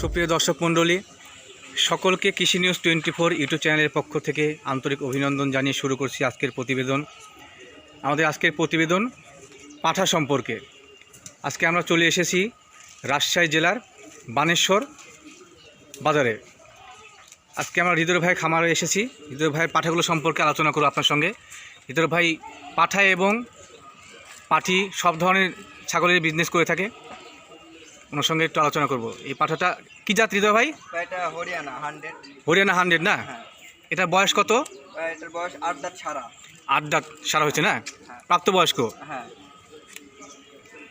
সুপ্রিয় দর্শক মণ্ডলী, সকলকে কৃষি নিউজ টোয়েন্টি ফোর ইউটিউব চ্যানেলের পক্ষ থেকে আন্তরিক অভিনন্দন জানিয়ে শুরু করছি আজকের প্রতিবেদন। আমাদের আজকের প্রতিবেদন পাঠা সম্পর্কে। আজকে আমরা চলে এসেছি রাজশাহী জেলার বানেশ্বর বাজারে। আজকে আমরা হৃদয় ভাই খামারে এসেছি। হৃদয় ভাইয়ের পাঠাগুলো সম্পর্কে আলোচনা করব আপনার সঙ্গে। হৃদয় ভাই পাঠা এবং পাঠি সব ধরনের ছাগলের বিজনেস করে থাকে। ওনার সঙ্গে একটু আলোচনা করব। এই পাঠাটা কি জাত হৃদয় ভাই? এটা হরিয়ানা হান্ড্রেড হরিয়ানা হান্ড্রেড না? হ্যাঁ। এটার বয়স কত? এটার বয়স আট দাঁত ছাড়া। আট দাঁত সারা হয়েছে না? হ্যাঁ। প্রাপ্তবয়স্ক? হ্যাঁ।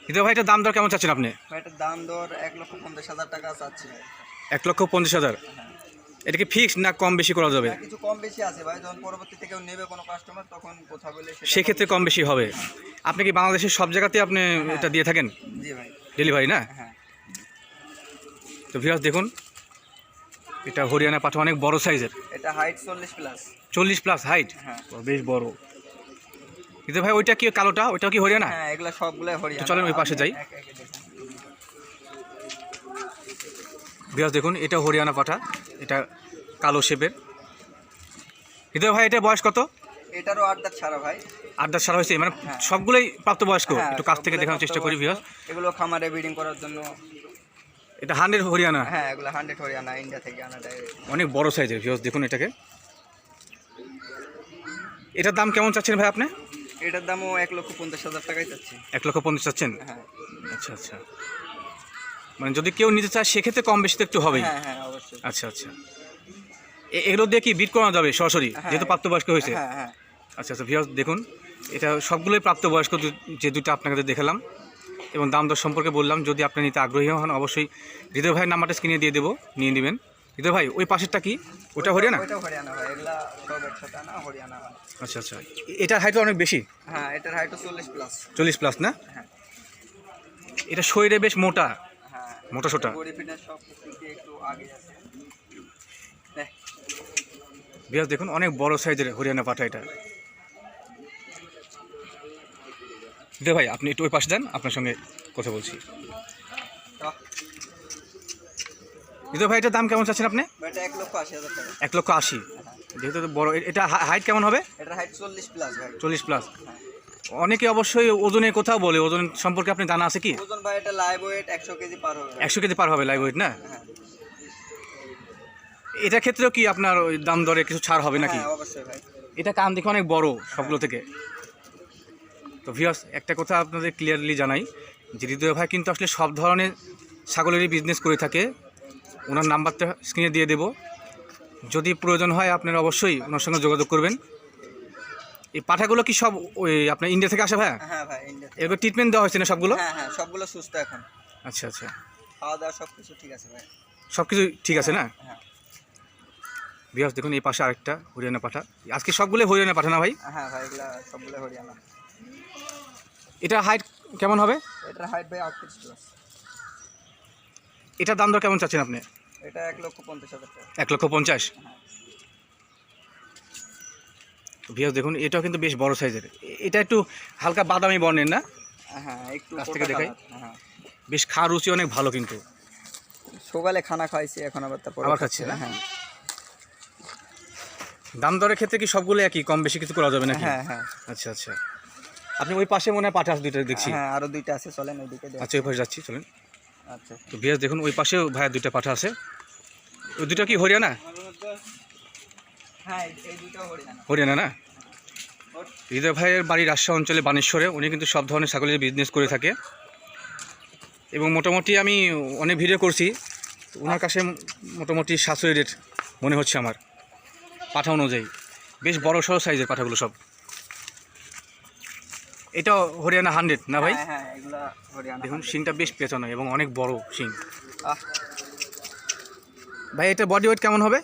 হৃদয় ভাই এটার দাম দর কেমন চাচ্ছেন আপনি? এটার দাম দর এক লক্ষ পঞ্চাশ হাজার টাকা চাচ্ছি। এক লক্ষ পঞ্চাশ হাজার? হ্যাঁ। এটা কি ফিক্সড না কম বেশি করা যাবে? কিছু কম বেশি আছে ভাই। যখন পরবর্তীতে কেউ নেবে কোনো কাস্টমার তখন কথা বলে সেক্ষেত্রে কম বেশি হবে। আপনি কি বাংলাদেশের সব জায়গাতে আপনি এটা দিয়ে থাকেন? জি ভাই। ডেলিভারি না? হ্যাঁ। তো ভিউয়ার্স দেখুন এটা হরিয়ানা পাঠা অনেক বড় সাইজের এটা হাইট চল্লিশ প্লাস চল্লিশ প্লাস হাইট হ্যাঁ। বেশ বড়। হৃদয় ভাই ওইটা কি কালোটা? ওইটাও কি হরিয়ানা? হ্যাঁ এগুলা সবগুলাই হরিয়ানা। চলেন ওই পাশে যাই। দেখেন। ভিউয়ার্স দেখুন এটা হরিয়ানা পাঠা এটা কালো শেপের হৃদয় ভাই এটা বয়স কত? এটারও আট দাঁত ছাড়া ভাই। আট দশ সাল হয়েছে? মানে হ্যাঁ। সবগুলোই প্রাপ্তবয়স্ক। হ্যাঁ, একটু কাছ থেকে দেখানোর চেষ্টা করি। ভিউয়ার্স এগুলো খামারে ব্রিডিং করার জন্য এটা হান্ড্রেড হরিয়ানা। হ্যাঁ এগুলো হান্ড্রেড হরিয়ানা ইন্ডিয়া থেকে আনা অনেক বড় সাইজের ভিউয়ার্স দেখুন এটাকে। এটার দাম কেমন চাচ্ছেন ভাই আপনি? এটার দামও এক লক্ষ পঞ্চাশ হাজার টাকাই যাচ্ছে এক লক্ষ পঞ্চাশ চাচ্ছেন? হ্যাঁ। আচ্ছা আচ্ছা। মানে যদি কেউ নিতে চায় সেক্ষেত্রে কম বেশি তো একটু হবেই। হ্যাঁ হ্যাঁ অবশ্যই। আচ্ছা আচ্ছা। এগুলো দিয়ে কি বিট করানো যাবে সরাসরি? হ্যাঁ। যেহেতু প্রাপ্তবয়স্ক হয়েছে। হ্যাঁ হ্যাঁ। আচ্ছা আচ্ছা ভিউয়ার্স দেখুন। এটা সবগুলোই প্রাপ্তবয়স্ক যে দুটো আপনাকে দেখালাম। এবং দাম দর সম্পর্কে বললাম যদি আপনি নিতে আগ্রহী হন অবশ্যই হৃদয় ভাইয়ের নাম্বারটা স্ক্রিনে দিয়ে দেবো নিয়ে নেবেন। হৃদয় ভাই ওই পাশেরটা কি? ওটা হরিয়ানা। আচ্ছা আচ্ছা। এটার হাইট অনেক বেশি? হ্যাঁ এটার হাইটও চল্লিশ প্লাস চল্লিশ প্লাস না? হ্যাঁ। এটা শরীরে বেশ মোটা। হ্যাঁ মোটা সোটা। বিয়াস দেখুন অনেক বড় সাইজের হরিয়ানা পাঠা এটা। হৃদয় ভাই আপনি একটু ওই পাশে যান আপনার সঙ্গে কথা বলছি। হৃদয় ভাই এটার দাম কেমন চাচ্ছেন আপনি? এক লক্ষ আশি যেহেতু বড় এটা হাইট কেমন হবে? চল্লিশ প্লাস। অনেকে অবশ্যই ওজনের কোথাও বলে ওজন সম্পর্কে আপনি জানা আছে কি? এটা একশো কেজি পার হবে লাইভ ওয়েট না? হ্যাঁ। এটার ক্ষেত্রেও কি আপনার ওই দাম দরে কিছু ছাড় হবে নাকি? হ্যাঁ এটা কান দেখে অনেক বড় সবগুলো থেকে। তো ভিউয়ার্স একটা কথা আপনাদের ক্লিয়ারলি জানাই যে হৃদয় ভাই কিন্তু আসলে সব ধরনের ছাগলেরই বিজনেস করে থাকে। ওনার নাম্বারটা স্ক্রিনে দিয়ে দেব। যদি প্রয়োজন হয় আপনারা অবশ্যই ওনার সঙ্গে যোগাযোগ করবেন। এই পাঠাগুলো কি সব ওই আপনার ইন্ডিয়া থেকে আসে ভাই হ্যাঁ ভাই ইন্ডিয়া। এগুলো ট্রিটমেন্ট দেওয়া হয়েছে না সবগুলো? হ্যাঁ হ্যাঁ সবগুলো সুস্থ এখন। আচ্ছা আচ্ছা। খাওয়া দাওয়া সব কিছু ঠিক আছে ভাই। সব কিছু ঠিক আছে না? হ্যাঁ বিহাস দেখুন এই পাশে আরেকটা হরিয়ানা পাঠা। আজকে সবগুলোই হরিয়ানা পাঠা না ভাই? হ্যাঁ ভাই এগুলা সবগুলো হরিয়ানা। এটা হাইট কেমন হবে? এটার হাইট ভাই আটত্রিশ প্লাস এটার দাম দর কেমন চাচ্ছেন আপনি? এটা এক লক্ষ পঞ্চাশ হাজার টাকা। এক লক্ষ পঞ্চাশ? ভিয়াস দেখুন এটাও কিন্তু বেশ বড় সাইজের এটা একটু হালকা বাদামি বর্ণের না? হ্যাঁ একটু কাছ থেকে দেখাই? হ্যাঁ। বেশ খা রুচি অনেক ভালো কিন্তু। সকালে খানা খাইছি এখন আবার তারপর আবার খাচ্ছি না? হ্যাঁ। দাম দরের ক্ষেত্রে কি সবগুলো একই? কম বেশি কিছু করা যাবে নাকি? হ্যাঁ হ্যাঁ। আচ্ছা আচ্ছা। আপনি ওই পাশে মনে হয় পাঠা আছে দুইটা দেখছি। হ্যাঁ আরও দুইটা আছে চলেন ওইদিকে আচ্ছা ওই পাশে যাচ্ছি চলেন। আচ্ছা। তো ভিয়াস দেখুন ওই পাশেও ভাইয়ের দুইটা পাঠা আছে। ওই দুইটা কি হরিয়ানা? হ্যাঁ হরিয়ানা। না? হৃদয় ভাইয়ের বাড়ি রাজশাহী অঞ্চলে বানেশ্বরে উনি কিন্তু সব ধরনের ছাগলের বিজনেস করে থাকে। এবং মোটামুটি আমি অনেক ভিডিও করছি। ওনার কাছে মোটামুটি সাশ্রয়ী রেট মনে হচ্ছে আমার পাঠা অনুযায়ী। বেশ বড় সড়ো সাইজের পাঠাগুলো সব। এটা হরিয়ানা হান্ড্রেড না ভাই? হ্যাঁ হ্যাঁ দেখুন শিংটা বেশ পেঁচানো এবং অনেক বড় শিং ভাই এটা বডি ওয়েট কেমন হবে?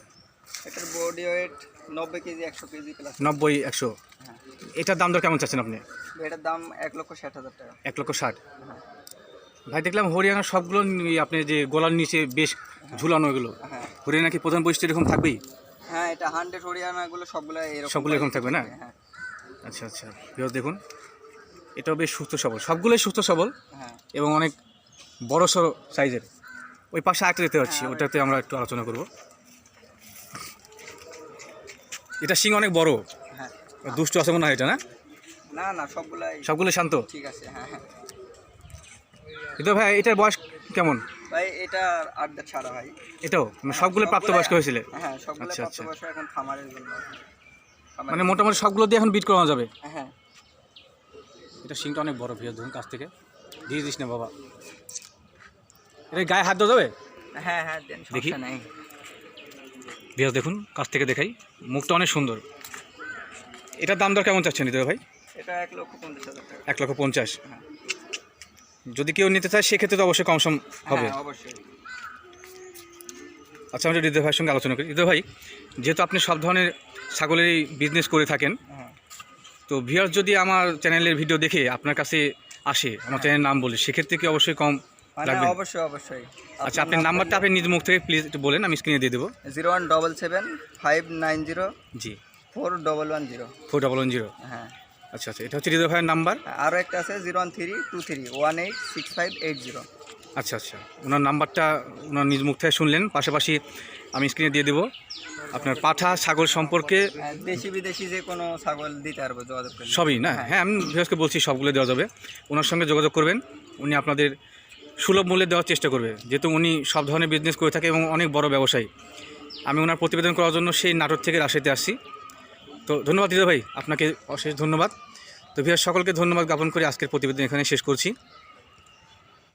এটার বডি ওয়েট নব্বই কেজি একশো কেজি প্লাস নব্বই একশো। হ্যাঁ। এটার দাম দর কেমন চাচ্ছেন আপনি? এটার দাম এক লক্ষ ষাট হাজার টাকা। এক লক্ষ ষাট। ভাই দেখলাম হরিয়ানা সবগুলো আপনি যে গলার নিচে বেশ ঝুলানো এগুলো। হরিয়ানা কি প্রধান বৈশিষ্ট্য এরকম থাকবেই? হ্যাঁ এটা হান্ড্রেড হরিয়ানাগুলো সবগুলো এরকম সবগুলো এরকম থাকবে না? আচ্ছা আচ্ছা। দেখুন। এটাও বেশ সুস্থ সবল। সবগুলোই সুস্থ সবল হ্যাঁ। এবং অনেক বড় সড়ো সাইজের। ওই পাশে আরেকটা দেখতে পাচ্ছি ওটাতে আমরা একটু আলোচনা করব। এটা সিং অনেক বড়। হ্যাঁ। দুষ্ট আছে মনে হয় এটা না? না না সবগুলাই সবগুলো শান্ত? ঠিক আছে হ্যাঁ হ্যাঁ। ভাই এটার বয়স কেমন? ভাই এটা আড্ডা ছাড়া ভাই। এটাও? মানে সবগুলো প্রাপ্তবয়স্ক হয়েছিল? হ্যাঁ সবগুলো আচ্ছা, আচ্ছা। প্রাপ্তবয়স্ক এখন খামারের জন্য। মানে মোটামুটি সবগুলো দিয়ে এখন বিট করানো যাবে? হ্যাঁ। এটা সিংটা অনেক বড় ভিড় ধরুন কাছ থেকে। দিয়ে দিস না বাবা। এটা গায়ে হাত দেওয়া যাবে? হ্যাঁ হ্যাঁ দেখি। ভিয়াস দেখুন কাছ থেকে দেখাই। মুখটা অনেক সুন্দর। এটার দাম দর কেমন চাচ্ছেন হৃদয় ভাই? এটা এক লক্ষ পঞ্চাশ হাজার এক লক্ষ পঞ্চাশ। হ্যাঁ। যদি কেউ নিতে চায় সেক্ষেত্রে তো অবশ্যই কম সম হবে। হ্যাঁ অবশ্যই। আচ্ছা আমরা হৃদয় ভাইয়ের সঙ্গে আলোচনা করি। হৃদয় ভাই যেহেতু আপনি সব ধরনের ছাগলেরই বিজনেস করে থাকেন তো ভিউয়ার্স যদি আমার চ্যানেলের ভিডিও দেখে আপনার কাছে আসে আমার চ্যানেলের নাম বলে সেক্ষেত্রে কি অবশ্যই কম মানে রাখবেন অবশ্যই অবশ্যই। আচ্ছা আপনার নাম্বারটা আপনি নিজ মুখ থেকে প্লিজ একটু বলেন আমি স্ক্রিনে দিয়ে দেবো। Zero one double seven five nine zero G. Four double one zero. Four double one zero. হ্যাঁ। আচ্ছা আচ্ছা এটা হচ্ছে হৃদয় ভাইয়ের নাম্বার। আরও একটা আছে zero one three two three one eight six five eight zero. আচ্ছা আচ্ছা। ওনার নাম্বারটা ওনার নিজ মুখ থেকে শুনলেন। পাশাপাশি আমি স্ক্রিনে দিয়ে দেবো। আপনার পাঠা ছাগল সম্পর্কে দেশি বিদেশি যে কোনো ছাগল দিতে পারব যোগাযোগ সবই না? হ্যাঁ। আমি ভিউয়ার্সকে বলছি সবগুলো দেওয়া যাবে। ওনার সঙ্গে যোগাযোগ করবেন। উনি আপনাদের সুলভ মূল্যে দেওয়ার চেষ্টা করবে। যেহেতু উনি সব ধরনের বিজনেস করে থাকে এবং অনেক বড় ব্যবসায়ী। আমি ওনার প্রতিবেদন করার জন্য সেই নাটক থেকে রাশিতে আসছি। তো ধন্যবাদ দিদা ভাই আপনাকে অশেষ ধন্যবাদ। তো ভিউয়ার সকলকে ধন্যবাদ জ্ঞাপন করে আজকের প্রতিবেদন এখানে শেষ করছি।